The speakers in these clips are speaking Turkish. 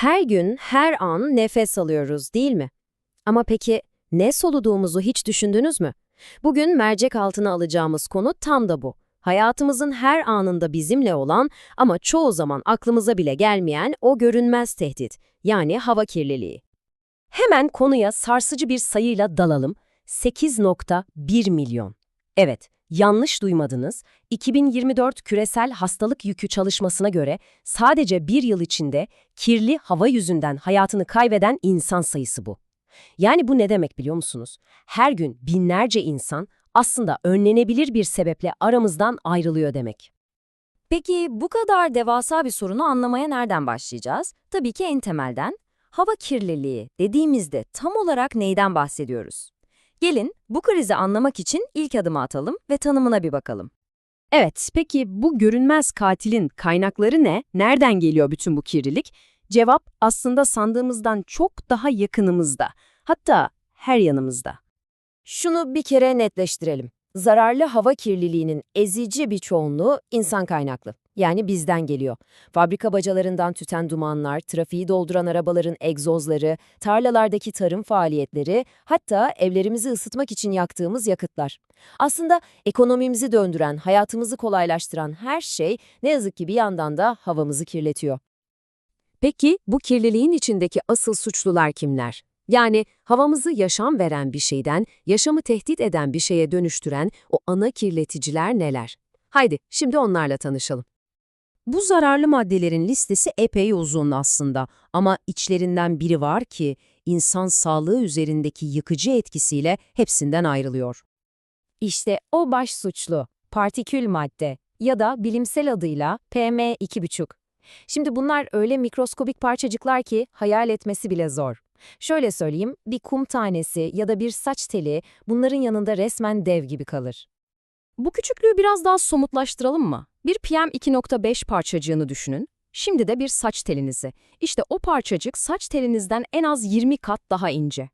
Her gün, her an nefes alıyoruz değil mi? Ama peki ne soluduğumuzu hiç düşündünüz mü? Bugün mercek altına alacağımız konu tam da bu. Hayatımızın her anında bizimle olan ama çoğu zaman aklımıza bile gelmeyen o görünmez tehdit, yani hava kirliliği. Hemen konuya sarsıcı bir sayıyla dalalım. 8.1 milyon. Evet, yanlış duymadınız. 2024 Küresel Hastalık Yükü çalışmasına göre sadece bir yıl içinde kirli hava yüzünden hayatını kaybeden insan sayısı bu. Yani bu ne demek biliyor musunuz? Her gün binlerce insan aslında önlenebilir bir sebeple aramızdan ayrılıyor demek. Peki bu kadar devasa bir sorunu anlamaya nereden başlayacağız? Tabii ki en temelden. Hava kirliliği dediğimizde tam olarak neyden bahsediyoruz? Gelin bu krizi anlamak için ilk adımı atalım ve tanımına bir bakalım. Evet, peki bu görünmez katilin kaynakları ne? Nereden geliyor bütün bu kirlilik? Cevap aslında sandığımızdan çok daha yakınımızda. Hatta her yanımızda. Şunu bir kere netleştirelim. Zararlı hava kirliliğinin ezici bir çoğunluğu insan kaynaklı. Yani bizden geliyor. Fabrika bacalarından tüten dumanlar, trafiği dolduran arabaların egzozları, tarlalardaki tarım faaliyetleri, hatta evlerimizi ısıtmak için yaktığımız yakıtlar. Aslında ekonomimizi döndüren, hayatımızı kolaylaştıran her şey ne yazık ki bir yandan da havamızı kirletiyor. Peki bu kirliliğin içindeki asıl suçlular kimler? Yani havamızı yaşam veren bir şeyden, yaşamı tehdit eden bir şeye dönüştüren o ana kirleticiler neler? Haydi şimdi onlarla tanışalım. Bu zararlı maddelerin listesi epey uzun aslında ama içlerinden biri var ki insan sağlığı üzerindeki yıkıcı etkisiyle hepsinden ayrılıyor. İşte o baş suçlu, partikül madde ya da bilimsel adıyla PM2,5. Şimdi bunlar öyle mikroskobik parçacıklar ki hayal etmesi bile zor. Şöyle söyleyeyim, bir kum tanesi ya da bir saç teli bunların yanında resmen dev gibi kalır. Bu küçüklüğü biraz daha somutlaştıralım mı? Bir PM2.5 parçacığını düşünün. Şimdi de bir saç telinizi. İşte o parçacık saç telinizden en az 20 kat daha ince.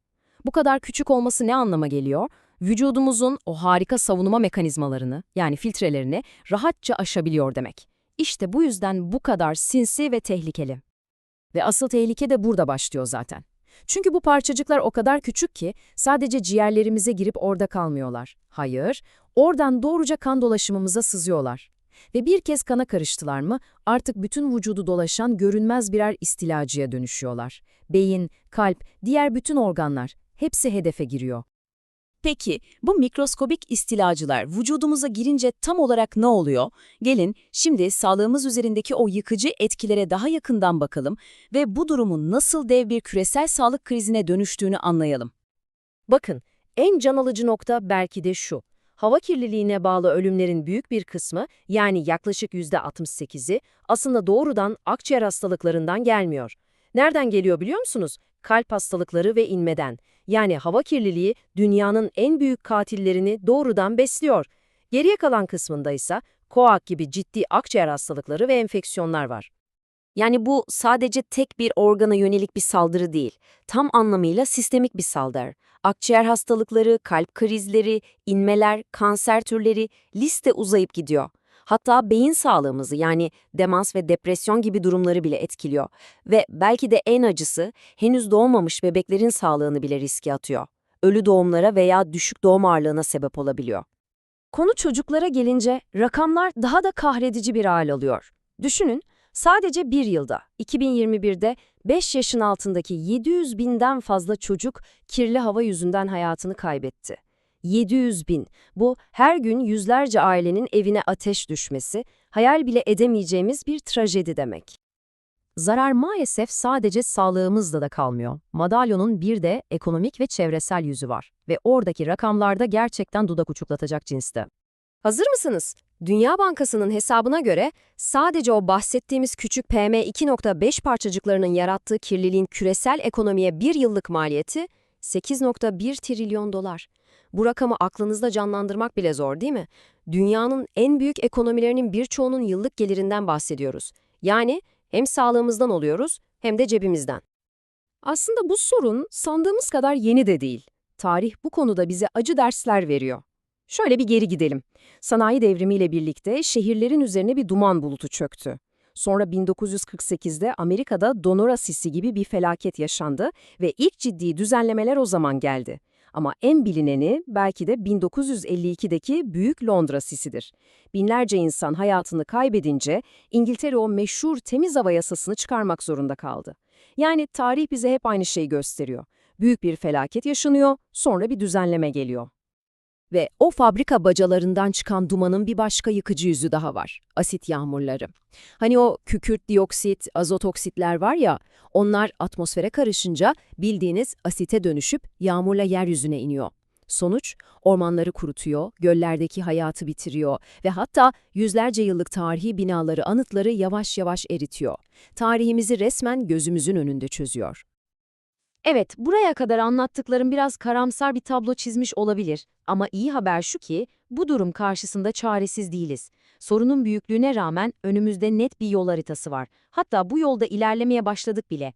Bu kadar küçük olması ne anlama geliyor? Vücudumuzun o harika savunma mekanizmalarını, yani filtrelerini rahatça aşabiliyor demek. İşte bu yüzden bu kadar sinsi ve tehlikeli. Ve asıl tehlike de burada başlıyor zaten. Çünkü bu parçacıklar o kadar küçük ki sadece ciğerlerimize girip orada kalmıyorlar. Hayır, oradan doğruca kan dolaşımımıza sızıyorlar. Ve bir kez kana karıştılar mı artık bütün vücudu dolaşan görünmez birer istilacıya dönüşüyorlar. Beyin, kalp, diğer bütün organlar hepsi hedefe giriyor. Peki bu mikroskobik istilacılar vücudumuza girince tam olarak ne oluyor? Gelin şimdi sağlığımız üzerindeki o yıkıcı etkilere daha yakından bakalım ve bu durumun nasıl dev bir küresel sağlık krizine dönüştüğünü anlayalım. Bakın, en can alıcı nokta belki de şu. Hava kirliliğine bağlı ölümlerin büyük bir kısmı, yani yaklaşık %68'i aslında doğrudan akciğer hastalıklarından gelmiyor. Nereden geliyor biliyor musunuz? Kalp hastalıkları ve inmeden. Yani hava kirliliği dünyanın en büyük katillerini doğrudan besliyor. Geriye kalan kısmında ise koak gibi ciddi akciğer hastalıkları ve enfeksiyonlar var. Yani bu sadece tek bir organa yönelik bir saldırı değil. Tam anlamıyla sistemik bir saldırı. Akciğer hastalıkları, kalp krizleri, inmeler, kanser türleri liste uzayıp gidiyor. Hatta beyin sağlığımızı yani demans ve depresyon gibi durumları bile etkiliyor. Ve belki de en acısı henüz doğmamış bebeklerin sağlığını bile riske atıyor. Ölü doğumlara veya düşük doğum ağırlığına sebep olabiliyor. Konu çocuklara gelince rakamlar daha da kahredici bir hal alıyor. Düşünün, sadece bir yılda, 2021'de 5 yaşın altındaki 700 binden fazla çocuk kirli hava yüzünden hayatını kaybetti. 700 bin. Bu her gün yüzlerce ailenin evine ateş düşmesi, hayal bile edemeyeceğimiz bir trajedi demek. Zarar maalesef sadece sağlığımızla da kalmıyor. Madalyonun bir de ekonomik ve çevresel yüzü var. Ve oradaki rakamlarda gerçekten dudak uçuklatacak cinste. Hazır mısınız? Dünya Bankası'nın hesabına göre sadece o bahsettiğimiz küçük PM2.5 parçacıklarının yarattığı kirliliğin küresel ekonomiye bir yıllık maliyeti 8.1 trilyon dolar. Bu rakamı aklınızda canlandırmak bile zor değil mi? Dünyanın en büyük ekonomilerinin birçoğunun yıllık gelirinden bahsediyoruz. Yani hem sağlığımızdan oluyoruz hem de cebimizden. Aslında bu sorun sandığımız kadar yeni de değil. Tarih bu konuda bize acı dersler veriyor. Şöyle bir geri gidelim. Sanayi devrimiyle birlikte şehirlerin üzerine bir duman bulutu çöktü. Sonra 1948'de Amerika'da donör asisi gibi bir felaket yaşandı ve ilk ciddi düzenlemeler o zaman geldi. Ama en bilineni belki de 1952'deki Büyük Londra sisidir. Binlerce insan hayatını kaybedince İngiltere o meşhur temiz hava yasasını çıkarmak zorunda kaldı. Yani tarih bize hep aynı şeyi gösteriyor. Büyük bir felaket yaşanıyor, sonra bir düzenleme geliyor. Ve o fabrika bacalarından çıkan dumanın bir başka yıkıcı yüzü daha var. Asit yağmurları. Hani o kükürt dioksit, azot oksitler var ya, onlar atmosfere karışınca bildiğiniz asite dönüşüp yağmurla yeryüzüne iniyor. Sonuç, ormanları kurutuyor, göllerdeki hayatı bitiriyor ve hatta yüzlerce yıllık tarihi binaları, anıtları yavaş yavaş eritiyor. Tarihimizi resmen gözümüzün önünde çözüyor. Evet, buraya kadar anlattıklarım biraz karamsar bir tablo çizmiş olabilir. Ama iyi haber şu ki, bu durum karşısında çaresiz değiliz. Sorunun büyüklüğüne rağmen önümüzde net bir yol haritası var. Hatta bu yolda ilerlemeye başladık bile.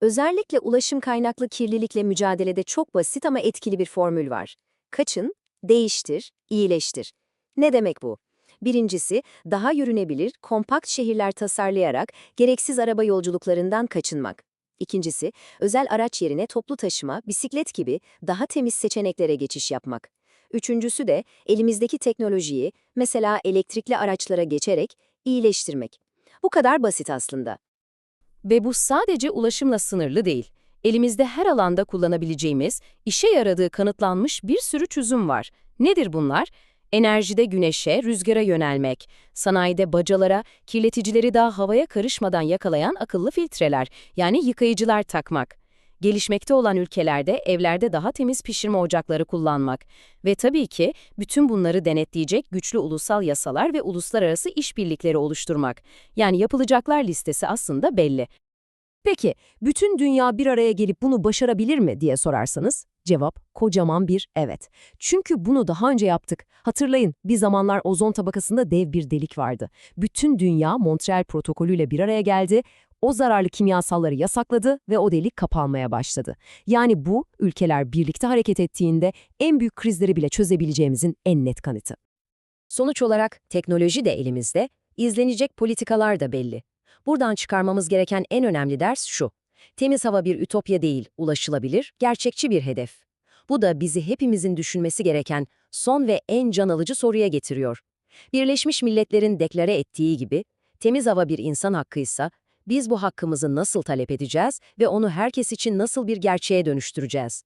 Özellikle ulaşım kaynaklı kirlilikle mücadelede çok basit ama etkili bir formül var. Kaçın, değiştir, iyileştir. Ne demek bu? Birincisi, daha yürünebilir, kompakt şehirler tasarlayarak gereksiz araba yolculuklarından kaçınmak. İkincisi, özel araç yerine toplu taşıma, bisiklet gibi daha temiz seçeneklere geçiş yapmak. Üçüncüsü de elimizdeki teknolojiyi, mesela elektrikli araçlara geçerek iyileştirmek. Bu kadar basit aslında. Ve bu sadece ulaşımla sınırlı değil. Elimizde her alanda kullanabileceğimiz, işe yaradığı kanıtlanmış bir sürü çözüm var. Nedir bunlar? Enerjide güneşe, rüzgara yönelmek, sanayide bacalara, kirleticileri daha havaya karışmadan yakalayan akıllı filtreler, yani yıkayıcılar takmak. Gelişmekte olan ülkelerde evlerde daha temiz pişirme ocakları kullanmak ve tabii ki bütün bunları denetleyecek güçlü ulusal yasalar ve uluslararası işbirlikleri oluşturmak. Yani yapılacaklar listesi aslında belli. Peki, bütün dünya bir araya gelip bunu başarabilir mi diye sorarsanız, cevap kocaman bir evet. Çünkü bunu daha önce yaptık. Hatırlayın, bir zamanlar ozon tabakasında dev bir delik vardı. Bütün dünya Montreal protokolüyle bir araya geldi, o zararlı kimyasalları yasakladı ve o delik kapanmaya başladı. Yani bu, ülkeler birlikte hareket ettiğinde en büyük krizleri bile çözebileceğimizin en net kanıtı. Sonuç olarak teknoloji de elimizde, izlenecek politikalar da belli. Buradan çıkarmamız gereken en önemli ders şu. Temiz hava bir ütopya değil, ulaşılabilir, gerçekçi bir hedef. Bu da bizi hepimizin düşünmesi gereken son ve en can alıcı soruya getiriyor. Birleşmiş Milletler'in deklare ettiği gibi, temiz hava bir insan hakkıysa, biz bu hakkımızı nasıl talep edeceğiz ve onu herkes için nasıl bir gerçeğe dönüştüreceğiz?